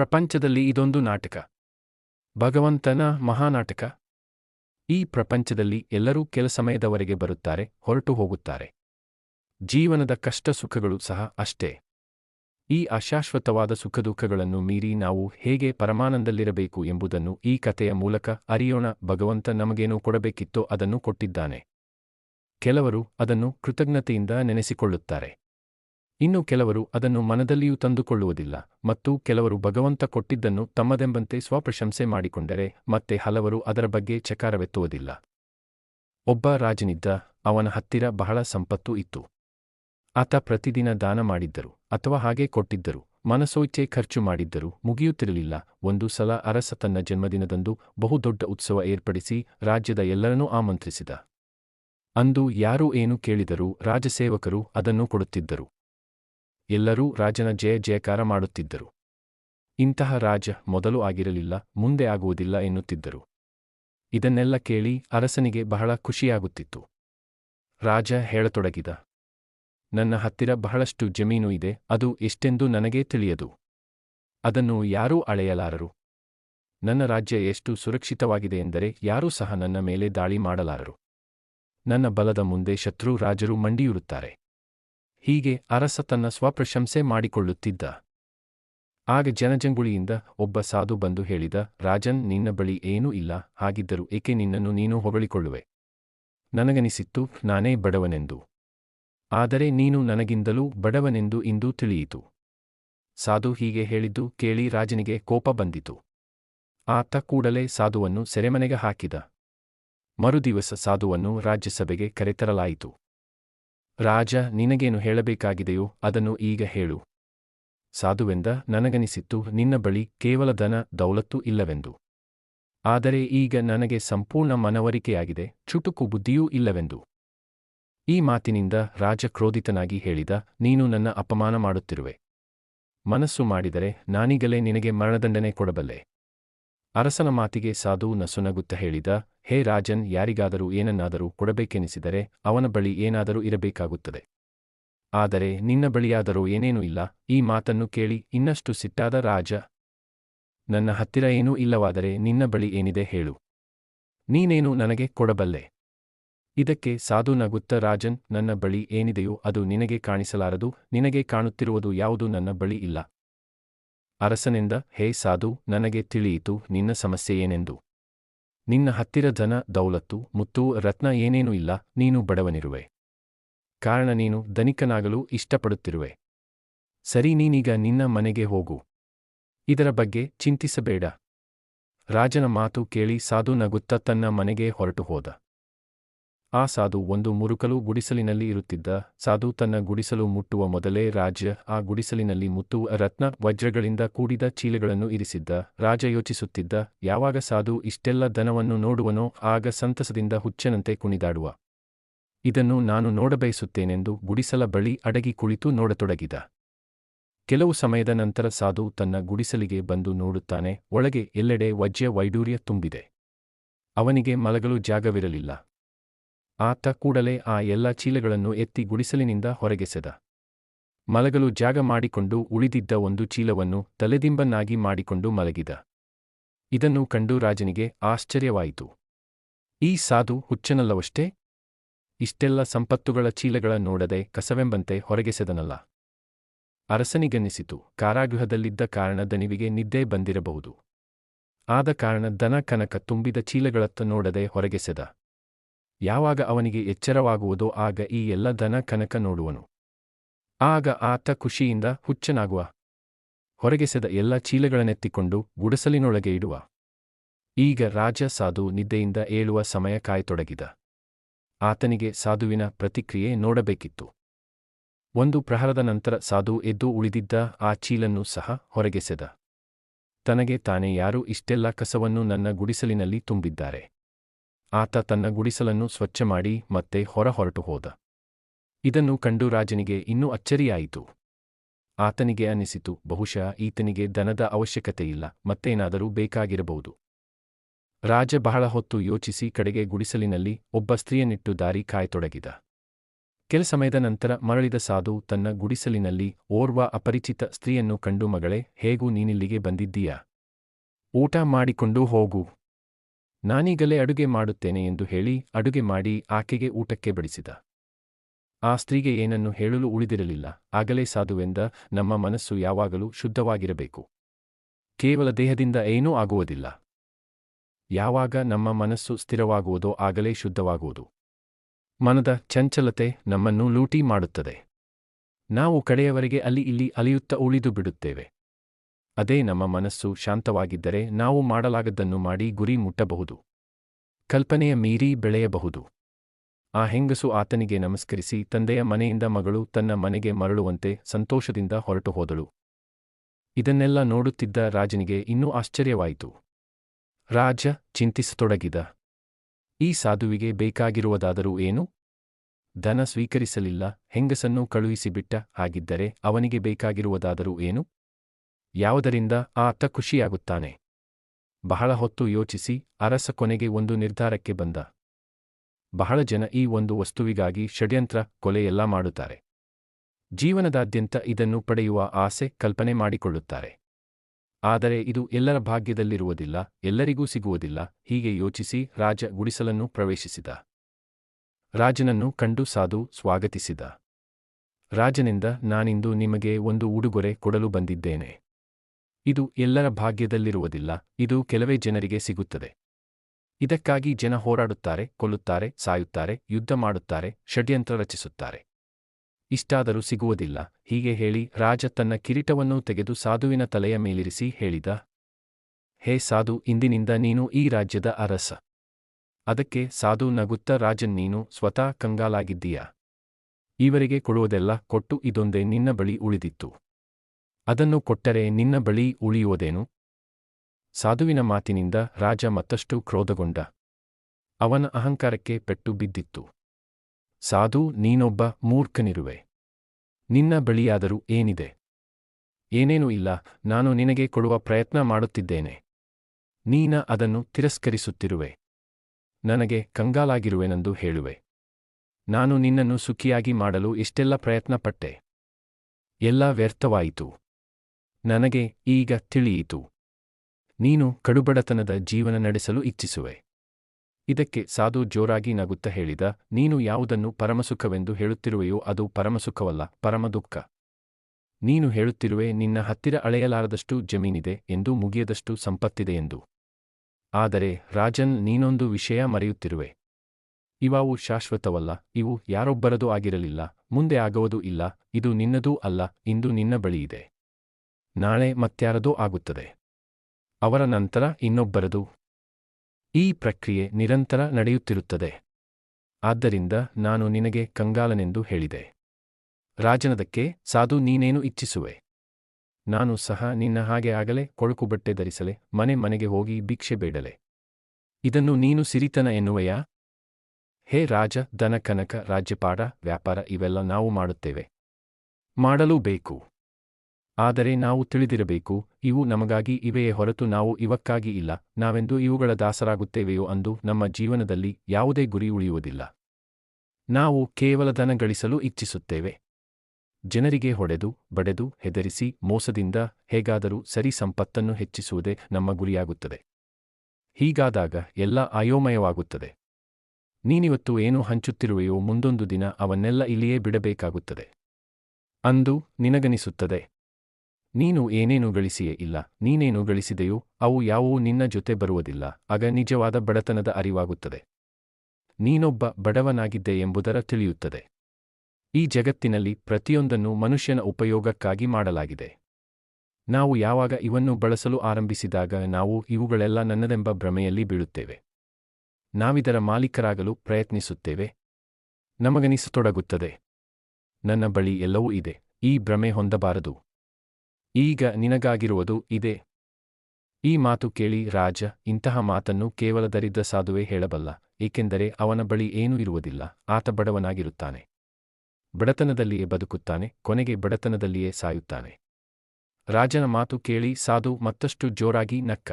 ಪ್ರಪಂಚದಲ್ಲಿ ಇದೊಂದು ನಾಟಕ. ಭಗವಂತನ ಮಹಾನಾಟಕ. ಈ ಪ್ರಪಂಚದಲ್ಲಿ ಎಲ್ಲರೂ ಕೆಲ ಸಮಯದವರೆಗೆ ಬರುತ್ತಾರೆ, ಹೊರಟು ಹೋಗುತ್ತಾರೆ. ಜೀವನದ ಕಷ್ಟ ಸುಖಗಳು ಸಹ ಅಷ್ಟೇ. ಈ ಅಶಾಶ್ವತವಾದ ಸುಖದುಃಖಗಳನ್ನು ಮೀರಿ ನಾವು ಹೇಗೆ ಪರಮಾನಂದಲ್ಲಿರಬೇಕು ಎಂಬುದನ್ನು ಈ ಕಥೆಯ ಮೂಲಕ ಅರಿಯೋಣ. ಭಗವಂತ ನಮಗೇನು ಕೊಡಬೇಕಿತ್ತೋ ಅದನ್ನು ಕೊಟ್ಟಿದ್ದಾನೆ. ಕೆಲವರು ಅದನ್ನು ಕೃತಜ್ಞತೆಯಿಂದ ನೆನೆಸಿಕೊಳ್ಳುತ್ತಾರೆ. ಇನ್ನು ಕೆಲವರು ಅದನ್ನು ಮನದಲ್ಲಿಯೂ ತಂದುಕೊಳ್ಳುವುದಿಲ್ಲ ಮತ್ತು ಕೆಲವರು ಭಗವಂತ ಕೊಟ್ಟಿದ್ದನ್ನು ತಮ್ಮದೆಂಬಂತೆ ಸ್ವಪ್ರಶಂಸೆ ಮಾಡಿಕೊಂಡರೆ ಮತ್ತೆ ಹಲವರು ಅದರ ಬಗ್ಗೆ ಚಕಾರವೆತ್ತುವುದಿಲ್ಲ. ಒಬ್ಬ ರಾಜನಿದ್ದ ಅವನ ಹತ್ತಿರ ಬಹಳ ಸಂಪತ್ತು ಇತ್ತು. ಆತ ಪ್ರತಿದಿನ ದಾನ ಮಾಡಿದ್ದರು ಅಥವಾ ಹಾಗೆ ಕೊಟ್ಟಿದ್ದರು, ಮನಸೋಚ್ಛೆ ಖರ್ಚು ಮಾಡಿದ್ದರು, ಮುಗಿಯುತ್ತಿರಲಿಲ್ಲ. ಒಂದು ಸಲ ಅರಸ ತನ್ನ ಜನ್ಮದಿನದಂದು ಬಹುದೊಡ್ಡ ಉತ್ಸವ ಏರ್ಪಡಿಸಿ ರಾಜ್ಯದ ಎಲ್ಲರನ್ನೂ ಆಮಂತ್ರಿಸಿದ. ಅಂದು ಯಾರು ಏನು ಕೇಳಿದರೂ ರಾಜಸೇವಕರು ಅದನ್ನು ಕೊಡುತ್ತಿದ್ದರು. ಎಲ್ಲರೂ ರಾಜನ ಜಯ ಜಯಕಾರ ಮಾಡುತ್ತಿದ್ದರು. ಇಂತಹ ರಾಜ ಮೊದಲು ಆಗಿರಲಿಲ್ಲ, ಮುಂದೆ ಆಗುವುದಿಲ್ಲ ಎನ್ನುತ್ತಿದ್ದರು. ಇದನ್ನೆಲ್ಲ ಕೇಳಿ ಅರಸನಿಗೆ ಬಹಳ ಖುಷಿಯಾಗುತ್ತಿತ್ತು. ರಾಜ ಹೇಳತೊಡಗಿದ, ನನ್ನ ಹತ್ತಿರ ಬಹಳಷ್ಟು ಜಮೀನು ಇದೆ, ಅದು ಎಷ್ಟೆಂದು ನನಗೇ ತಿಳಿಯದು. ಅದನ್ನು ಯಾರೂ ಅಳೆಯಲಾರರು. ನನ್ನ ರಾಜ್ಯ ಎಷ್ಟು ಸುರಕ್ಷಿತವಾಗಿದೆ ಎಂದರೆ ಯಾರೂ ಸಹ ನನ್ನ ಮೇಲೆ ದಾಳಿ ಮಾಡಲಾರರು. ನನ್ನ ಬಲದ ಮುಂದೆ ಶತ್ರು ರಾಜರು ಮಂಡಿಯುರುತ್ತಾರೆ. ಹೀಗೆ ಅರಸ ತನ್ನ ಸ್ವಪ್ರಶಂಸೆ ಮಾಡಿಕೊಳ್ಳುತ್ತಿದ್ದ. ಆಗ ಜನಜಂಗುಳಿಯಿಂದ ಒಬ್ಬ ಸಾಧು ಬಂದು ಹೇಳಿದ, ರಾಜನ್, ನಿನ್ನ ಬಳಿ ಏನೂ ಇಲ್ಲ, ಹಾಗಿದ್ದರೂ ಏಕೆ ನಿನ್ನನ್ನು ನೀನು ಹೊಗಳಿಕೊಳ್ಳುವೆ? ನನಗನಿಸಿತ್ತು, ನಾನೇ ಬಡವನೆಂದು. ಆದರೆ ನೀನು ನನಗಿಂದಲೂ ಬಡವನೆಂದು ಇಂದು ತಿಳಿಯಿತು. ಸಾಧು ಹೀಗೆ ಹೇಳಿದ್ದು ಕೇಳಿ ರಾಜನಿಗೆ ಕೋಪ ಬಂದಿತು. ಆತ ಕೂಡಲೇ ಸಾಧುವನ್ನು ಸೆರೆಮನೆಗೆ ಹಾಕಿದ. ಮರುದಿವಸ ಸಾಧುವನ್ನು ರಾಜ್ಯಸಭೆಗೆ ಕರೆತರಲಾಯಿತು. ರಾಜ, ನಿನಗೇನು ಹೇಳಬೇಕಾಗಿದೆಯೋ ಅದನ್ನು ಈಗ ಹೇಳು. ಸಾಧುವೆಂದ, ನನಗನಿಸಿತ್ತು, ನಿನ್ನ ಬಳಿ ಕೇವಲ ಧನ, ದೌಲತ್ತು ಇಲ್ಲವೆಂದು. ಆದರೆ ಈಗ ನನಗೆ ಸಂಪೂರ್ಣ ಮನವರಿಕೆಯಾಗಿದೆ, ಚುಟುಕು ಬುದ್ಧಿಯೂ ಇಲ್ಲವೆಂದು. ಈ ಮಾತಿನಿಂದ ರಾಜ ಕ್ರೋಧಿತನಾಗಿ ಹೇಳಿದ, ನೀನು ನನ್ನ ಅಪಮಾನ ಮಾಡುತ್ತಿರುವೆ. ಮನಸ್ಸು ಮಾಡಿದರೆ ನಾನೀಗಲೇ ನಿನಗೆ ಮರಣದಂಡನೆ ಕೊಡಬಲ್ಲೆ. ಅರಸನ ಮಾತಿಗೆ ಸಾಧು ನಸುನಗುತ್ತ ಹೇಳಿದ ಹೇ ರಾಜನ್, ಯಾರಿಗಾದರೂ ಏನನ್ನಾದರೂ ಕೊಡಬೇಕೆನಿಸಿದರೆ ಅವನ ಬಳಿ ಏನಾದರೂ ಇರಬೇಕಾಗುತ್ತದೆ. ಆದರೆ ನಿನ್ನ ಬಳಿಯಾದರೂ ಏನೇನೂ ಇಲ್ಲ, ಈ ಮಾತನ್ನು ಕೇಳಿ ಇನ್ನಷ್ಟು ಸಿಟ್ಟಾದ ರಾಜ, ನನ್ನ ಹತ್ತಿರ ಏನೂ ಇಲ್ಲವಾದರೆ ನಿನ್ನ ಬಳಿ ಏನಿದೆ ಹೇಳು. ನೀನೇನು ನನಗೆ ಕೊಡಬಲ್ಲೆ? ಇದಕ್ಕೆ ಸಾಧು ನಗುತ್ತ ರಾಜನ್, ನನ್ನ ಬಳಿ ಏನಿದೆಯೋ ಅದು ನಿನಗೆ ಕಾಣಿಸಲಾರದು, ನಿನಗೆ ಕಾಣುತ್ತಿರುವುದು ಯಾವುದು ನನ್ನ ಬಳಿ ಇಲ್ಲ. ಅರಸನಿಂದ, ಹೇ ಸಾಧು, ನನಗೆ ತಿಳಿಯಿತು ನಿನ್ನ ಸಮಸ್ಯೆ ಏನೆಂದು ನಿನ್ನ ಹತ್ತಿರ ಧನ, ದೌಲತ್ತು ಮುತ್ತು ರತ್ನ ಏನೇನೂ ಇಲ್ಲ, ನೀನು ಬಡವನಿರುವೆ. ಕಾರಣ ನೀನು ಧನಿಕನಾಗಲು ಇಷ್ಟಪಡುತ್ತಿರುವೆ. ಸರಿ, ನೀನೀಗ ನಿನ್ನ ಮನೆಗೆ ಹೋಗು. ಇದರ ಬಗ್ಗೆ ಚಿಂತಿಸಬೇಡ. ರಾಜನ ಮಾತು ಕೇಳಿ ಸಾಧು ನಗುತ್ತ ತನ್ನ ಮನೆಗೆ ಹೊರಟು ಹೋದ ಆ ಸಾಧು ಒಂದು ಮುರುಕಲು ಗುಡಿಸಲಿನಲ್ಲಿ ಇರುತ್ತಿದ್ದ, ಸಾಧು ತನ್ನ ಗುಡಿಸಲು ಮುಟ್ಟುವ ಮೊದಲೇ ರಾಜ್ಯ, ಆ ಗುಡಿಸಲಿನಲ್ಲಿ ಮುತ್ತು ರತ್ನ ವಜ್ರಗಳಿಂದ ಕೂಡಿದ ಚೀಲಗಳನ್ನು ಇರಿಸಿದ್ದ, ರಾಜ ಯೋಚಿಸುತ್ತಿದ್ದ, ಯಾವಾಗ ಸಾಧು ಇಷ್ಟೆಲ್ಲ ಧನವನ್ನು ನೋಡುವನೋ, ಆಗ ಸಂತಸದಿಂದ ಹುಚ್ಚನಂತೆ ಕುಣಿದಾಡುವ. ಇದನ್ನು ನಾನು ನೋಡಬಯಸುತ್ತೇನೆಂದು ಗುಡಿಸಲ ಬಳಿ ಅಡಗಿ ಕುಳಿತು ನೋಡತೊಡಗಿದ. ಕೆಲವು ಸಮಯದ ನಂತರ ಸಾಧು ತನ್ನ ಗುಡಿಸಲಿಗೆ ಬಂದು ನೋಡುತ್ತಾನೆ, ಒಳಗೆ ಎಲ್ಲೆಡೆ ವಜ್ಯ ವೈಡೂರ್ಯ ತುಂಬಿದೆ. ಅವನಿಗೆ ಮಲಗಲು ಜಾಗವಿರಲಿಲ್ಲ. ಆತ ಕೂಡಲೇ ಆ ಎಲ್ಲ ಚೀಲಗಳನ್ನು ಎತ್ತಿ ಗುಡಿಸಲಿನಿಂದ ಹೊರಗೆಸೆದ. ಮಲಗಲು ಜಾಗ ಮಾಡಿಕೊಂಡು ಉಳಿದಿದ್ದ ಒಂದು ಚೀಲವನ್ನು ತಲೆದಿಂಬನ್ನಾಗಿ ಮಾಡಿಕೊಂಡು ಮಲಗಿದ. ಇದನ್ನು ಕಂಡು ರಾಜನಿಗೆ ಆಶ್ಚರ್ಯವಾಯಿತು. ಈ ಸಾಧು ಹುಚ್ಚನಲ್ಲವಷ್ಟೇ? ಇಷ್ಟೆಲ್ಲ ಸಂಪತ್ತುಗಳ ಚೀಲಗಳ ನೋಡದೆ ಕಸವೆಂಬಂತೆ ಹೊರಗೆಸೆದನಲ್ಲ. ಅರಸನಿಗನ್ನಿಸಿತು. ಕಾರಾಗೃಹದಲ್ಲಿದ್ದ ಕಾರಣ ದನಿವಿಗೆ ನಿದ್ದೆ ಬಂದಿರಬಹುದು. ಆದ ಕಾರಣ ದನ ಕನಕ ತುಂಬಿದ ಚೀಲಗಳತ್ತ ನೋಡದೆ ಹೊರಗೆಸೆದ. ಯಾವಾಗ ಅವನಿಗೆ ಎಚ್ಚರವಾಗುವುದೋ ಆಗ ಈ ಎಲ್ಲ ದನ ಕನಕ ನೋಡುವನು. ಆಗ ಆತ ಖುಷಿಯಿಂದ ಹುಚ್ಚನಾಗುವ. ಹೊರಗೆಸೆದ ಎಲ್ಲ ಚೀಲಗಳನ್ನೆತ್ತಿಕೊಂಡು ಗುಡಸಲಿನೊಳಗೆ ಇಡುವ. ಈಗ ರಾಜ ಸಾಧು ನಿದ್ದೆಯಿಂದ ಏಳುವ ಸಮಯ ಕಾಯತೊಡಗಿದ. ಆತನಿಗೆ ಸಾಧುವಿನ ಪ್ರತಿಕ್ರಿಯೆ ನೋಡಬೇಕಿತ್ತು. ಒಂದು ಪ್ರಹರದ ನಂತರ ಸಾಧು ಎದ್ದು ಉಳಿದಿದ್ದ ಆ ಚೀಲನ್ನು ಸಹ ಹೊರಗೆಸೆದ ತನಗೆ ತಾನೇ ಯಾರು ಇಷ್ಟೆಲ್ಲ ಕಸವನ್ನು ನನ್ನ ಗುಡಿಸಲಿನಲ್ಲಿ ತುಂಬಿದ್ದಾರೆ. ಆತ ತನ್ನ ಗುಡಿಸಲನ್ನು ಸ್ವಚ್ಛ ಮಾಡಿ ಮತ್ತೆ ಹೊರ ಹೊರಟು ಹೋದ. ಇದನ್ನು ಕಂಡು ರಾಜನಿಗೆ ಇನ್ನೂ ಅಚ್ಚರಿಯಾಯಿತು. ಆತನಿಗೆ ಅನಿಸಿತು ಬಹುಶಃ ಈತನಿಗೆ ದನದ ಅವಶ್ಯಕತೆಯಿಲ್ಲ, ಮತ್ತೇನಾದರೂ ಬೇಕಾಗಿರಬಹುದು. ರಾಜ ಬಹಳ ಹೊತ್ತು ಯೋಚಿಸಿ ಕಡೆಗೆ ಗುಡಿಸಲಿನಲ್ಲಿ ಒಬ್ಬ ಸ್ತ್ರೀಯನ್ನಿಟ್ಟು ದಾರಿ ಕಾಯತೊಡಗಿದ. ಕೆಲ ಸಮಯದ ನಂತರ ಮರಳಿದ ಸಾಧು ತನ್ನ ಗುಡಿಸಲಿನಲ್ಲಿ ಓರ್ವ ಅಪರಿಚಿತ ಸ್ತ್ರೀಯನ್ನು ಕಂಡು ಮಗಳೇ, ಹೇಗೂ ನೀನಿಲ್ಲಿಗೆ ಬಂದಿದ್ದೀಯಾ? ಊಟ ಮಾಡಿಕೊಂಡು ಹೋಗು. ನಾನೀಗಲೇ ಅಡುಗೆ ಮಾಡುತ್ತೇನೆ ಎಂದು ಹೇಳಿ ಅಡುಗೆ ಮಾಡಿ ಆಕೆಗೆ ಊಟಕ್ಕೆ ಬಡಿಸಿದ. ಆ ಸ್ತ್ರೀಗೆ ಏನನ್ನು ಹೇಳಲು ಉಳಿದಿರಲಿಲ್ಲ. ಆಗಲೇ ಸಾಧುವೆಂದ ನಮ್ಮ ಮನಸ್ಸು ಯಾವಾಗಲೂ ಶುದ್ಧವಾಗಿರಬೇಕು. ಕೇವಲ ದೇಹದಿಂದ ಏನೂ ಆಗುವುದಿಲ್ಲ. ಯಾವಾಗ ನಮ್ಮ ಮನಸ್ಸು ಸ್ಥಿರವಾಗುವುದೋ ಆಗಲೇ ಶುದ್ಧವಾಗುವುದು. ಮನದ ಚಂಚಲತೆ ನಮ್ಮನ್ನು ಲೂಟಿ ಮಾಡುತ್ತದೆ. ನಾವು ಕಡೆಯವರೆಗೆ ಅಲ್ಲಿ ಇಲ್ಲಿ ಅಲಿಯುತ್ತಾ ಉಳಿದು ಬಿಡುತ್ತೇವೆ. ಅದೇ ನಮ್ಮ ಮನಸ್ಸು ಶಾಂತವಾಗಿದ್ದರೆ ನಾವು ಮಾಡಲಾಗದ್ದನ್ನು ಮಾಡಿ ಗುರಿ ಮುಟ್ಟಬಹುದು. ಕಲ್ಪನೆಯ ಮೀರಿ ಬೆಳೆಯಬಹುದು. ಆ ಹೆಂಗಸು ಆತನಿಗೆ ನಮಸ್ಕರಿಸಿ ತಂದೆಯ ಮನೆಯಿಂದ ಮಗಳು ತನ್ನ ಮನೆಗೆ ಮರಳುವಂತೆ ಸಂತೋಷದಿಂದ ಹೊರಟು ಹೋದಳು. ಇದನ್ನೆಲ್ಲ ನೋಡುತ್ತಿದ್ದ ರಾಜನಿಗೆ ಇನ್ನೂ ಆಶ್ಚರ್ಯವಾಯಿತು. ರಾಜ, ಚಿಂತಿಸತೊಡಗಿದ. ಈ ಸಾಧುವಿಗೆ ಬೇಕಾಗಿರುವುದಾದರೂ ಏನು? ಧನ ಸ್ವೀಕರಿಸಲಿಲ್ಲ, ಹೆಂಗಸನ್ನು ಕಳುಹಿಸಿಬಿಟ್ಟ ಹಾಗಿದ್ದರೆ ಅವನಿಗೆ ಬೇಕಾಗಿರುವುದಾದರೂ ಏನು? ಯಾವುದರಿಂದ ಆತ ಖುಷಿಯಾಗುತ್ತಾನೆ? ಬಹಳ ಹೊತ್ತು ಯೋಚಿಸಿ ಅರಸ ಕೊನೆಗೆ ಒಂದು ನಿರ್ಧಾರಕ್ಕೆ ಬಂದ. ಬಹಳ ಜನ ಈ ಒಂದು ವಸ್ತುವಿಗಾಗಿ ಷಡ್ಯಂತ್ರ ಕೊಲೆಯೆಲ್ಲ ಮಾಡುತ್ತಾರೆ. ಜೀವನದಾದ್ಯಂತ ಇದನ್ನು ಪಡೆಯುವ ಆಸೆ ಕಲ್ಪನೆ ಮಾಡಿಕೊಳ್ಳುತ್ತಾರೆ. ಆದರೆ ಇದು ಎಲ್ಲರ ಭಾಗ್ಯದಲ್ಲಿರುವುದಿಲ್ಲ, ಎಲ್ಲರಿಗೂ ಸಿಗುವುದಿಲ್ಲ, ಹೀಗೆ ಯೋಚಿಸಿ ರಾಜ ಗುಡಿಸಲನ್ನು ಪ್ರವೇಶಿಸಿದ. ರಾಜನನ್ನು ಕಂಡು ಸಾಧು ಸ್ವಾಗತಿಸಿದ. ರಾಜನಿಂದ ನಾನಿಂದು ನಿಮಗೆ ಒಂದು ಉಡುಗೊರೆ ಕೊಡಲು ಬಂದಿದ್ದೇನೆ. ಇದು ಎಲ್ಲರ ಭಾಗ್ಯದಲ್ಲಿರುವುದಿಲ್ಲ, ಇದು ಕೆಲವೇ ಜನರಿಗೆ ಸಿಗುತ್ತದೆ. ಇದಕ್ಕಾಗಿ ಜನ ಹೋರಾಡುತ್ತಾರೆ, ಕೊಲ್ಲುತ್ತಾರೆ, ಸಾಯುತ್ತಾರೆ, ಯುದ್ಧ ಮಾಡುತ್ತಾರೆ, ಷಡ್ಯಂತ್ರ ರಚಿಸುತ್ತಾರೆ. ಇಷ್ಟಾದರೂ ಸಿಗುವುದಿಲ್ಲ, ಹೀಗೆ ಹೇಳಿ ರಾಜ ತನ್ನ ಕಿರೀಟವನ್ನು ತೆಗೆದು ಸಾಧುವಿನ ತಲೆಯ ಮೇಲಿರಿಸಿ ಹೇಳಿದ, ಹೇ ಸಾಧು, ಇಂದಿನಿಂದ ನೀನು ಈ ರಾಜ್ಯದ ಅರಸ. ಅದಕ್ಕೆ ಸಾಧು ನಗುತ್ತ ರಾಜನ್ ನೀನು ಸ್ವತಃ ಕಂಗಾಲಾಗಿದ್ದೀಯಾ? ಇವರಿಗೆ ಕೊಡುವುದೆಲ್ಲ ಕೊಟ್ಟು ಇದೊಂದೇ ನಿನ್ನ ಬಳಿ ಉಳಿದಿತ್ತು. ಅದನ್ನು ಕೊಟ್ಟರೆ ನಿನ್ನ ಬಳಿ ಉಳಿಯುವುದೇನು? ಸಾಧುವಿನ ಮಾತಿನಿಂದ ರಾಜ ಮತ್ತಷ್ಟು ಕ್ರೋಧಗೊಂಡ. ಅವನ ಅಹಂಕಾರಕ್ಕೆ ಪೆಟ್ಟು ಬಿದ್ದಿತ್ತು. ಸಾಧು, ನೀನೊಬ್ಬ ಮೂರ್ಖನಿರುವೆ. ನಿನ್ನ ಬಳಿಯಾದರೂ ಏನಿದೆ? ಏನೇನೂ ಇಲ್ಲ, ನಾನು ನಿನಗೆ ಕೊಡುವ ಪ್ರಯತ್ನ ಮಾಡುತ್ತಿದ್ದೇನೆ. ನೀನ ಅದನ್ನು ತಿರಸ್ಕರಿಸುತ್ತಿರುವೆ. ನನಗೆ ಕಂಗಾಲಾಗಿರುವೆನೆಂದು ಹೇಳುವೆ. ನಾನು ನಿನ್ನನ್ನು ಸುಖಿಯಾಗಿ ಮಾಡಲು ಇಷ್ಟೆಲ್ಲ ಪ್ರಯತ್ನಪಟ್ಟೆ. ಎಲ್ಲ ವ್ಯರ್ಥವಾಯಿತು. ನನಗೆ ಈಗ ತಿಳಿಯಿತು. ನೀನು ಕಡುಬಡತನದ ಜೀವನ ನಡೆಸಲು ಇಚ್ಛಿಸುವೆ. ಇದಕ್ಕೆ ಸಾಧು ಜೋರಾಗಿ ನಗುತ್ತ ಹೇಳಿದ, ನೀನು ಯಾವುದನ್ನು ಪರಮಸುಖವೆಂದು ಹೇಳುತ್ತಿರುವೆಯೋ ಅದು ಪರಮಸುಖವಲ್ಲ, ಪರಮದುಃಖ. ನೀನು ಹೇಳುತ್ತಿರುವೆ, ನಿನ್ನ ಹತ್ತಿರ ಅಳೆಯಲಾರದಷ್ಟು ಜಮೀನಿದೆ ಎಂದು ಮುಗಿಯದಷ್ಟು ಸಂಪತ್ತಿದೆ ಎಂದು. ಆದರೆ ರಾಜನ್ ನೀನೊಂದು ವಿಷಯ ಮರೆಯುತ್ತಿರುವೆ. ಇವಾವು ಶಾಶ್ವತವಲ್ಲ, ಇವು ಯಾರೊಬ್ಬರದೂ ಆಗಿರಲಿಲ್ಲ, ಮುಂದೆ ಆಗುವುದೂ ಇಲ್ಲ, ಇದು ನಿನ್ನದೂ ಅಲ್ಲ, ಇಂದು ನಿನ್ನ ಬಳಿಯಿದೆ. ನಾಳೆ ಮತ್ಯಾರದೋ ಆಗುತ್ತದೆ. ಅವರ ನಂತರ ಇನ್ನೊಬ್ಬರದು. ಈ ಪ್ರಕ್ರಿಯೆ ನಿರಂತರ ನಡೆಯುತ್ತಿರುತ್ತದೆ. ಆದ್ದರಿಂದ ನಾನು ನಿನಗೆ ಕಂಗಾಲನೆಂದು ಹೇಳಿದೆ. ರಾಜನದಕ್ಕೆ, ಸಾಧು ನೀನೇನು ಇಚ್ಛಿಸುವೆ? ನಾನು ಸಹ ನಿನ್ನ ಹಾಗೆ ಆಗಲೇ ಕೊಳಕು ಬಟ್ಟೆ ಧರಿಸಲೆ, ಮನೆ ಮನೆಗೆ ಹೋಗಿ ಭಿಕ್ಷೆ ಬೇಡಲೆ. ಇದನ್ನು ನೀನು ಸಿರಿತನ ಎನ್ನುವೆಯಾ? ಹೇ ರಾಜ ದನಕನಕ ರಾಜ್ಯಪಾಡ, ವ್ಯಾಪಾರ ಇವೆಲ್ಲ ನಾವು ಮಾಡುತ್ತೇವೆ. ಮಾಡಲೂ ಬೇಕು. ಆದರೆ ನಾವು ತಿಳಿದಿರಬೇಕು, ಇವು ನಮಗಾಗಿ ಇವೆಯೇ ಹೊರತು ನಾವು ಇವಕ್ಕಾಗಿ ಇಲ್ಲ, ನಾವೆಂದು ಇವುಗಳ ದಾಸರಾಗುತ್ತೇವೆಯೋ ಅಂದು ನಮ್ಮ ಜೀವನದಲ್ಲಿ ಯಾವುದೇ ಗುರಿ ಉಳಿಯುವುದಿಲ್ಲ. ನಾವು ಕೇವಲ ಧನ ಗಳಿಸಲು ಇಚ್ಛಿಸುತ್ತೇವೆ. ಜನರಿಗೆ ಹೊಡೆದು, ಬಡೆದು, ಹೆದರಿಸಿ, ಮೋಸದಿಂದ ಹೇಗಾದರೂ ಸರಿ ಸಂಪತ್ತನ್ನು ಹೆಚ್ಚಿಸುವುದೇ ನಮ್ಮ ಗುರಿಯಾಗುತ್ತದೆ. ಹೀಗಾದಾಗ ಎಲ್ಲ ಅಯೋಮಯವಾಗುತ್ತದೆ ನೀನಿವತ್ತು ಏನು ಹಂಚುತ್ತಿರುವೆಯೋ ಮುಂದೊಂದು ದಿನ ಅವನ್ನೆಲ್ಲ ಇಲ್ಲಿಯೇ ಬಿಡಬೇಕಾಗುತ್ತದೆ. ಅಂದು ನಿನಗನಿಸುತ್ತದೆ ನೀನು ಏನೇನು ಗಳಿಸಿಯೇ ಇಲ್ಲ, ನೀನೇನು ಗಳಿಸಿದೆಯೋ ಅವು ಯಾವುವೂ ನಿನ್ನ ಜೊತೆ ಬರುವುದಿಲ್ಲ, ಆಗ ನಿಜವಾದ ಬಡತನದ ಅರಿವಾಗುತ್ತದೆ. ನೀನೊಬ್ಬ ಬಡವನಾಗಿದ್ದೆ ಎಂಬುದರ ತಿಳಿಯುತ್ತದೆ. ಈ ಜಗತ್ತಿನಲ್ಲಿ ಪ್ರತಿಯೊಂದನ್ನು ಮನುಷ್ಯನ ಉಪಯೋಗಕ್ಕಾಗಿ ಮಾಡಲಾಗಿದೆ. ನಾವು ಯಾವಾಗ ಇವನ್ನು ಬಳಸಲು ಆರಂಭಿಸಿದಾಗ ನಾವು ಇವುಗಳೆಲ್ಲ ನನ್ನದೆಂಬ ಭ್ರಮೆಯಲ್ಲಿ ಬೀಳುತ್ತೇವೆ. ನಾವಿದರ ಮಾಲೀಕರಾಗಲು ಪ್ರಯತ್ನಿಸುತ್ತೇವೆ. ನಮಗನಿಸತೊಡಗುತ್ತದೆ. ನನ್ನ ಬಳಿ ಎಲ್ಲವೂ ಇದೆ, ಈ ಭ್ರಮೆ ಹೊಂದಬಾರದು. ಈಗ ನಿನಗಾಗಿರುವುದು ಇದೆ. ಈ ಮಾತು ಕೇಳಿ ರಾಜ, ಇಂತಹ ಮಾತನ್ನು ಕೇವಲ ದರಿದ್ರ ಸಾಧುವೇ ಹೇಳಬಲ್ಲ, ಏಕೆಂದರೆ ಅವನ ಬಳಿ ಏನೂ ಇರುವುದಿಲ್ಲ, ಆತ ಬಡವನಾಗಿರುತ್ತಾನೆ. ಬಡತನದಲ್ಲಿಯೇ ಬದುಕುತ್ತಾನೆ, ಕೊನೆಗೆ ಬಡತನದಲ್ಲಿಯೇ ಸಾಯುತ್ತಾನೆ. ರಾಜನ ಮಾತು ಕೇಳಿ ಸಾಧು ಮತ್ತಷ್ಟು ಜೋರಾಗಿ ನಕ್ಕ.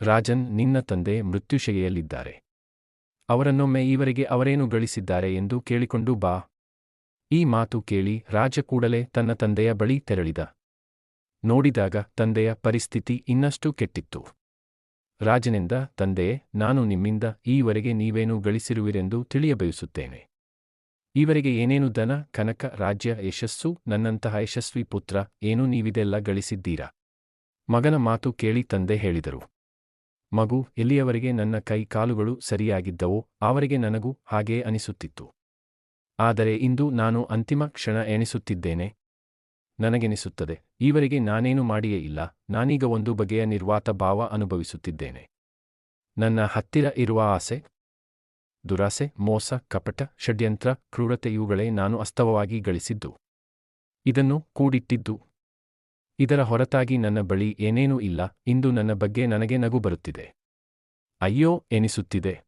ರಾಜನ್, ನಿನ್ನ ತಂದೆ ಮೃತ್ಯುಶಯಲ್ಲಿದ್ದಾರೆ ಅವರನ್ನೊಮ್ಮೆ ಈವರೆಗೆ ಅವರೇನು ಗಳಿಸಿದ್ದಾರೆ ಎಂದು ಕೇಳಿಕೊಂಡು ಬಾ. ಈ ಮಾತು ಕೇಳಿ ರಾಜ ಕೂಡಲೇ ತನ್ನ ತಂದೆಯ ಬಳಿ ತೆರಳಿದ. ನೋಡಿದಾಗ ತಂದೆಯ ಪರಿಸ್ಥಿತಿ ಇನ್ನಷ್ಟು ಕೆಟ್ಟಿತ್ತು. ರಾಜನಿಂದ ತಂದೆಯೇ ನಾನು ನಿಮ್ಮಿಂದ ಈವರೆಗೆ ನೀವೇನು ಗಳಿಸಿರುವಿರೆಂದು ತಿಳಿಯಬಯಸುತ್ತೇನೆ. ಈವರೆಗೆ ಏನೇನು ದನ ಕನಕ, ರಾಜ್ಯ, ಯಶಸ್ಸು, ನನ್ನಂತಹ ಯಶಸ್ವಿ ಪುತ್ರ ಏನು ನೀವಿದೆಲ್ಲ ಗಳಿಸಿದ್ದೀರಾ? ಮಗನ ಮಾತು ಕೇಳಿ ತಂದೆ ಹೇಳಿದರು. ಮಗು, ಎಲ್ಲಿಯವರೆಗೆ ನನ್ನ ಕೈ ಕಾಲುಗಳು ಸರಿಯಾಗಿದ್ದವೋ ಆವರೆಗೆ ನನಗೂ ಹಾಗೇ ಅನಿಸುತ್ತಿತ್ತು. ಆದರೆ ಇಂದು ನಾನು ಅಂತಿಮ ಕ್ಷಣ ಎಣಿಸುತ್ತಿದ್ದೇನೆ ನನಗೆನಿಸುತ್ತದೆ. ಈವರೆಗೆ ನಾನೇನು ಮಾಡಿಯೇ ಇಲ್ಲ. ನಾನೀಗ ಒಂದು ಬಗೆಯ ನಿರ್ವಾತ ಭಾವ ಅನುಭವಿಸುತ್ತಿದ್ದೇನೆ. ನನ್ನ ಹತ್ತಿರ ಇರುವ ಆಸೆ, ದುರಾಸೆ, ಮೋಸ, ಕಪಟ, ಷಡ್ಯಂತ್ರ, ಕ್ರೂರತೆ ಇವುಗಳೇ ನಾನು ಅಸ್ತವವಾಗಿ ಗಳಿಸಿದ್ದು. ಇದನ್ನು ಕೂಡಿಟ್ಟಿದ್ದು. ಇದರ ಹೊರತಾಗಿ ನನ್ನ ಬಳಿ ಏನೇನೂ ಇಲ್ಲ. ಇಂದು ನನ್ನ ಬಗ್ಗೆ ನನಗೆ ನಗು ಬರುತ್ತಿದೆ. ಅಯ್ಯೋ, ಎನಿಸುತ್ತಿದೆ.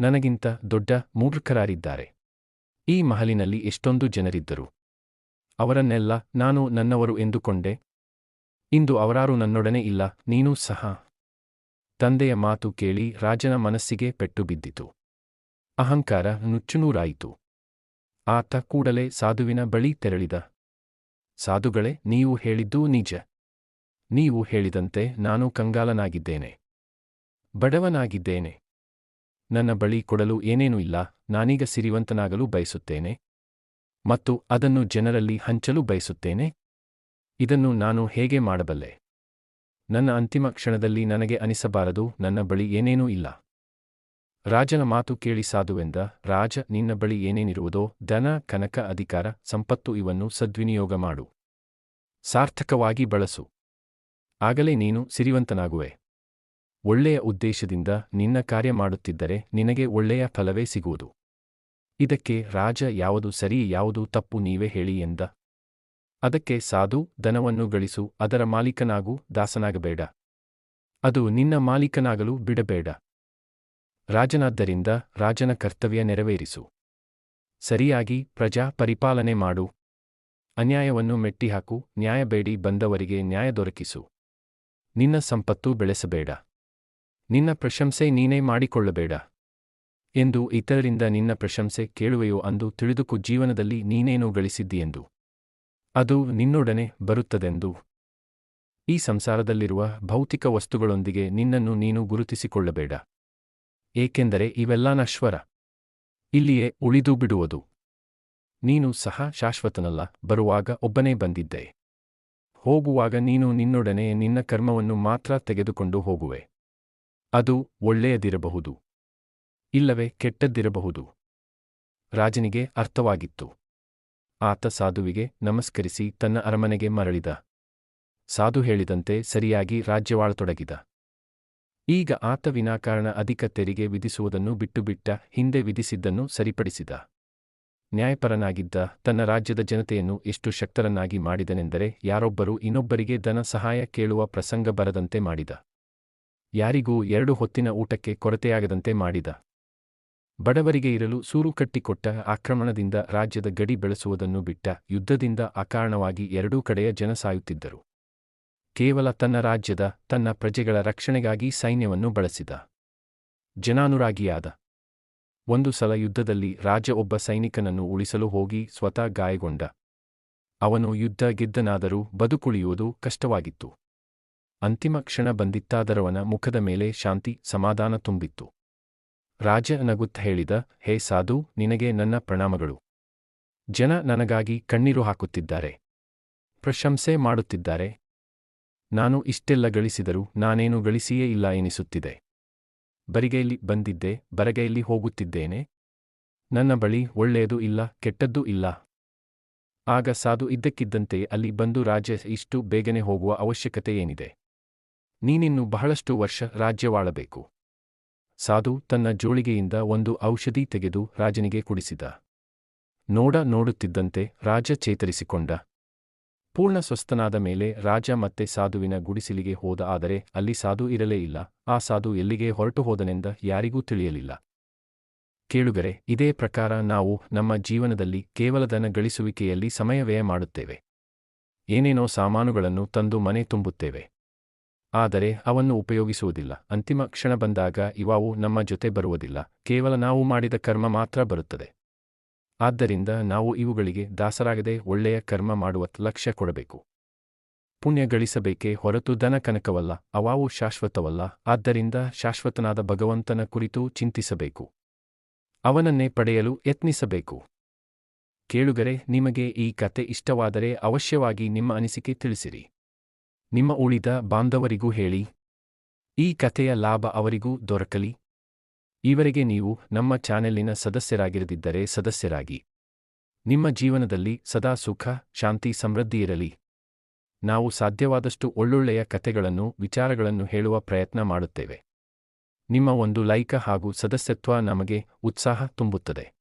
ನನಗಿಂತ ದೊಡ್ಡ ಮೂರ್ಖರಾರಿದ್ದಾರೆ. ಈ ಮಹಲಿನಲ್ಲಿ ಎಷ್ಟೊಂದು ಜನರಿದ್ದರು. ಅವರನ್ನೆಲ್ಲ ನಾನು ನನ್ನವರು ಎಂದುಕೊಂಡೆ. ಇಂದು ಅವರಾರು ನನ್ನೊಡನೆ ಇಲ್ಲ, ನೀನೂ ಸಹ. ತಂದೆಯ ಮಾತು ಕೇಳಿ ರಾಜನ ಮನಸ್ಸಿಗೆ ಪೆಟ್ಟು ಬಿದ್ದಿತು. ಅಹಂಕಾರ ನುಚ್ಚುನೂರಾಯಿತು. ಆತ ಕೂಡಲೇ ಸಾಧುವಿನ ಬಳಿ ತೆರಳಿದ. ಸಾಧುಗಳೇ, ನೀವು ಹೇಳಿದ್ದೂ ನಿಜ. ನೀವು ಹೇಳಿದಂತೆ ನಾನು ಕಂಗಾಲನಾಗಿದ್ದೇನೆ. ಬಡವನಾಗಿದ್ದೇನೆ. ನನ್ನ ಬಳಿ ಕೊಡಲು ಏನೇನೂ ಇಲ್ಲ, ನಾನೀಗ ಸಿರಿವಂತನಾಗಲು ಬಯಸುತ್ತೇನೆ. ಮತ್ತು ಅದನ್ನು ಜನರಲ್ಲಿ ಹಂಚಲು ಬಯಸುತ್ತೇನೆ. ಇದನ್ನು ನಾನು ಹೇಗೆ ಮಾಡಬಲ್ಲೆ? ನನ್ನ ಅಂತಿಮ ಕ್ಷಣದಲ್ಲಿ ನನಗೆ ಅನಿಸಬಾರದು, ನನ್ನ ಬಳಿ ಏನೇನೂ ಇಲ್ಲ. ರಾಜನ ಮಾತು ಕೇಳಿ ಸಾಧುವೆಂದ ರಾಜ, ನಿನ್ನ ಬಳಿ ಏನೇನಿರುವುದೋ ದನ ಕನಕ, ಅಧಿಕಾರ, ಸಂಪತ್ತು ಇವನ್ನು ಸದ್ವಿನಿಯೋಗ ಮಾಡು. ಸಾರ್ಥಕವಾಗಿ ಬಳಸು. ಆಗಲೇ ನೀನು ಸಿರಿವಂತನಾಗುವೆ. ಒಳ್ಳೆಯ ಉದ್ದೇಶದಿಂದ ನಿನ್ನ ಕಾರ್ಯ ಮಾಡುತ್ತಿದ್ದರೆ ನಿನಗೆ ಒಳ್ಳೆಯ ಫಲವೇ ಸಿಗುವುದು. ಇದಕ್ಕೆ ರಾಜ ಯಾವುದು ಸರಿ ಯಾವುದು ತಪ್ಪು ನೀವೇ ಹೇಳಿ ಎಂದ. ಅದಕ್ಕೆ ಸಾಧು ದನವನ್ನು ಗಳಿಸು, ಅದರ ಮಾಲೀಕನಾಗೂ, ದಾಸನಾಗಬೇಡ. ಅದು ನಿನ್ನ ಮಾಲೀಕನಾಗಲು ಬಿಡಬೇಡ. ರಾಜನಾದ್ದರಿಂದ ರಾಜನ ಕರ್ತವ್ಯ ನೆರವೇರಿಸು. ಸರಿಯಾಗಿ ಪ್ರಜಾ ಪರಿಪಾಲನೆ ಮಾಡು. ಅನ್ಯಾಯವನ್ನು ಮೆಟ್ಟಿಹಾಕು, ನ್ಯಾಯ ಬೇಡಿ ಬಂದವರಿಗೆ ನ್ಯಾಯ ದೊರಕಿಸು. ನಿನ್ನ ಸಂಪತ್ತು ಬೆಳೆಸಬೇಡ. ನಿನ್ನ ಪ್ರಶಂಸೆ ನೀನೇ ಮಾಡಿಕೊಳ್ಳಬೇಡ. ಎಂದು ಇತರರಿಂದ ನಿನ್ನ ಪ್ರಶಂಸೆ ಕೇಳುವೆಯೋ ಅಂದು ತಿಳಿದುಕು ಜೀವನದಲ್ಲಿ ನೀನೇನು ಗಳಿಸಿದ್ದೀಯೆಂದು. ಅದು ನಿನ್ನೊಡನೆ ಬರುತ್ತದೆಂದು. ಈ ಸಂಸಾರದಲ್ಲಿರುವ ಭೌತಿಕ ವಸ್ತುಗಳೊಂದಿಗೆ ನಿನ್ನನ್ನು ನೀನು ಗುರುತಿಸಿಕೊಳ್ಳಬೇಡ. ಏಕೆಂದರೆ ಇವೆಲ್ಲ ನಶ್ವರ. ಇಲ್ಲಿಯೇ ಉಳಿದು ಬಿಡುವುದು. ನೀನು ಸಹ ಶಾಶ್ವತನಲ್ಲ, ಬರುವಾಗ ಒಬ್ಬನೇ ಬಂದಿದ್ದೆ. ಹೋಗುವಾಗ ನೀನು ನಿನ್ನೊಡನೆ ನಿನ್ನ ಕರ್ಮವನ್ನು ಮಾತ್ರ ತೆಗೆದುಕೊಂಡು ಹೋಗುವೆ. ಅದು ಒಳ್ಳೆಯದಿರಬಹುದು. ಇಲ್ಲವೇ ಕೆಟ್ಟದ್ದಿರಬಹುದು. ರಾಜನಿಗೆ ಅರ್ಥವಾಗಿತ್ತು. ಆತ ಸಾಧುವಿಗೆ ನಮಸ್ಕರಿಸಿ ತನ್ನ ಅರಮನೆಗೆ ಮರಳಿದ. ಸಾಧು ಹೇಳಿದಂತೆ ಸರಿಯಾಗಿ ರಾಜ್ಯವಾಳತೊಡಗಿದ. ಈಗ ಆತ ವಿನಾಕಾರಣ ಅಧಿಕ ತೆರಿಗೆ ವಿಧಿಸುವುದನ್ನು ಬಿಟ್ಟುಬಿಟ್ಟ ಹಿಂದೆ ವಿಧಿಸಿದ್ದನ್ನು ಸರಿಪಡಿಸಿದ. ನ್ಯಾಯಪರನಾಗಿದ್ದ ತನ್ನ ರಾಜ್ಯದ ಜನತೆಯನ್ನು ಎಷ್ಟು ಶಕ್ತರನ್ನಾಗಿ ಮಾಡಿದನೆಂದರೆ ಯಾರೊಬ್ಬರು ಇನ್ನೊಬ್ಬರಿಗೆ ಧನ ಸಹಾಯ ಕೇಳುವ ಪ್ರಸಂಗ ಬರದಂತೆ ಮಾಡಿದ. ಯಾರಿಗೂ ಎರಡು ಹೊತ್ತಿನ ಊಟಕ್ಕೆ ಕೊರತೆಯಾಗದಂತೆ ಮಾಡಿದ. ಬಡವರಿಗೆ ಇರಲು ಸೂರು ಕಟ್ಟಿಕೊಟ್ಟ ಆಕ್ರಮಣದಿಂದ ರಾಜ್ಯದ ಗಡಿ ಬೆಳೆಸುವುದನ್ನು ಬಿಟ್ಟ ಯುದ್ಧದಿಂದ ಅಕಾರಣವಾಗಿ ಎರಡೂ ಕಡೆಯ ಜನ ಸಾಯುತ್ತಿದ್ದರು. ಕೇವಲ ತನ್ನ ರಾಜ್ಯದ, ತನ್ನ ಪ್ರಜೆಗಳ ರಕ್ಷಣೆಗಾಗಿ ಸೈನ್ಯವನ್ನು ಬಳಸಿದ ಜನಾನುರಾಗಿಯಾದ. ಒಂದು ಸಲ ಯುದ್ಧದಲ್ಲಿ ರಾಜ ಒಬ್ಬ ಸೈನಿಕನನ್ನು ಉಳಿಸಲು ಹೋಗಿ ಸ್ವತಃ ಗಾಯಗೊಂಡ. ಅವನು ಯುದ್ಧ ಗೆದ್ದನಾದರೂ ಬದುಕುಳಿಯುವುದು ಕಷ್ಟವಾಗಿತ್ತು. ಅಂತಿಮ ಕ್ಷಣ ಬಂದಿತ್ತಾದರವನ ಮುಖದ ಮೇಲೆ ಶಾಂತಿ, ಸಮಾಧಾನ ತುಂಬಿತ್ತು. ರಾಜ ನಗುತ್ತ ಹೇಳಿದ, ಹೇ ಸಾಧು, ನಿನಗೆ ನನ್ನ ಪ್ರಣಾಮಗಳು. ಜನ ನನಗಾಗಿ ಕಣ್ಣೀರು ಹಾಕುತ್ತಿದ್ದಾರೆ. ಪ್ರಶಂಸೆ ಮಾಡುತ್ತಿದ್ದಾರೆ. ನಾನು ಇಷ್ಟೆಲ್ಲ ಗಳಿಸಿದರೂ ನಾನೇನು ಗಳಿಸಿಯೇ ಇಲ್ಲ ಎನಿಸುತ್ತಿದೆ. ಬರಿಗೈಲಿ ಬಂದಿದ್ದೆ ಬರಗೈಲಿ ಹೋಗುತ್ತಿದ್ದೇನೆ. ನನ್ನ ಬಳಿ ಒಳ್ಳೆಯದು ಇಲ್ಲ, ಕೆಟ್ಟದ್ದೂ ಇಲ್ಲ. ಆಗ ಸಾಧು ಇದ್ದಕ್ಕಿದ್ದಂತೆ ಅಲ್ಲಿ ಬಂದು ರಾಜ ಇಷ್ಟು ಬೇಗನೆ ಹೋಗುವ ಅವಶ್ಯಕತೆ ಏನಿದೆ? ನೀನಿನ್ನು ಬಹಳಷ್ಟು ವರ್ಷ ರಾಜ್ಯವಾಳಬೇಕು. ಸಾಧು ತನ್ನ ಜೋಳಿಗೆಯಿಂದ ಒಂದು ಔಷಧಿ ತೆಗೆದು ರಾಜನಿಗೆ ಕುಡಿಸಿದ. ನೋಡ ನೋಡುತ್ತಿದ್ದಂತೆ ರಾಜ ಚೇತರಿಸಿಕೊಂಡ. ಪೂರ್ಣ ಸ್ವಸ್ಥನಾದ ಮೇಲೆ ರಾಜ ಮತ್ತೆ ಸಾಧುವಿನ ಗುಡಿಸಿಲಿಗೆ ಹೋದ, ಆದರೆ ಅಲ್ಲಿ ಸಾಧು ಇರಲೇ ಇಲ್ಲ. ಆ ಸಾಧು ಎಲ್ಲಿಗೆ ಹೊರಟು ಹೋದನೆಂದ ಯಾರಿಗೂ ತಿಳಿಯಲಿಲ್ಲ. ಕೇಳುಗರೆ, ಇದೇ ಪ್ರಕಾರ ನಾವು ನಮ್ಮ ಜೀವನದಲ್ಲಿ ಕೇವಲ ದನ ಗಳಿಸುವಿಕೆಯಲ್ಲಿ ಸಮಯ ವ್ಯಯ ಮಾಡುತ್ತೇವೆ. ಏನೇನೋ ಸಾಮಾನುಗಳನ್ನು ತಂದು ಮನೆ ತುಂಬುತ್ತೇವೆ. ಆದರೆ ಅವನ್ನು ಉಪಯೋಗಿಸುವುದಿಲ್ಲ. ಅಂತಿಮ ಕ್ಷಣ ಬಂದಾಗ ಇವಾವು ನಮ್ಮ ಜೊತೆ ಬರುವುದಿಲ್ಲ. ಕೇವಲ ನಾವು ಮಾಡಿದ ಕರ್ಮ ಮಾತ್ರ ಬರುತ್ತದೆ. ಆದ್ದರಿಂದ ನಾವು ಇವುಗಳಿಗೆ ದಾಸರಾಗದೆ ಒಳ್ಳೆಯ ಕರ್ಮ ಮಾಡುವ ಲಕ್ಷ್ಯ ಕೊಡಬೇಕು. ಪುಣ್ಯ ಗಳಿಸಬೇಕೇ ಹೊರತು ದನಕನಕವಲ್ಲ ಅವಾವು ಶಾಶ್ವತವಲ್ಲ. ಆದ್ದರಿಂದ ಶಾಶ್ವತನಾದ ಭಗವಂತನ ಕುರಿತು ಚಿಂತಿಸಬೇಕು. ಅವನನ್ನೇ ಪಡೆಯಲು ಯತ್ನಿಸಬೇಕು. ಕೇಳುಗರೆ, ನಿಮಗೆ ಈ ಕತೆ ಇಷ್ಟವಾದರೆ ಅವಶ್ಯವಾಗಿ ನಿಮ್ಮ ಅನಿಸಿಕೆ ತಿಳಿಸಿರಿ. ನಿಮ್ಮ ಉಳಿದ ಬಾಂಧವರಿಗೂ ಹೇಳಿ. ಈ ಕಥೆಯ ಲಾಭ ಅವರಿಗೂ ದೊರಕಲಿ. ಈವರೆಗೆ ನೀವು ನಮ್ಮ ಚಾನೆಲ್ಲಿನ ಸದಸ್ಯರಾಗಿರದಿದ್ದರೆ ಸದಸ್ಯರಾಗಿ. ನಿಮ್ಮ ಜೀವನದಲ್ಲಿ ಸದಾ ಸುಖ, ಶಾಂತಿ ಸಮೃದ್ಧಿಯಿರಲಿ ನಾವು ಸಾಧ್ಯವಾದಷ್ಟು ಒಳ್ಳೊಳ್ಳೆಯ ಕಥೆಗಳನ್ನು, ವಿಚಾರಗಳನ್ನು ಹೇಳುವ ಪ್ರಯತ್ನ ಮಾಡುತ್ತೇವೆ. ನಿಮ್ಮ ಒಂದು ಲೈಕ ಹಾಗೂ ಸದಸ್ಯತ್ವ ನಮಗೆ ಉತ್ಸಾಹ ತುಂಬುತ್ತದೆ.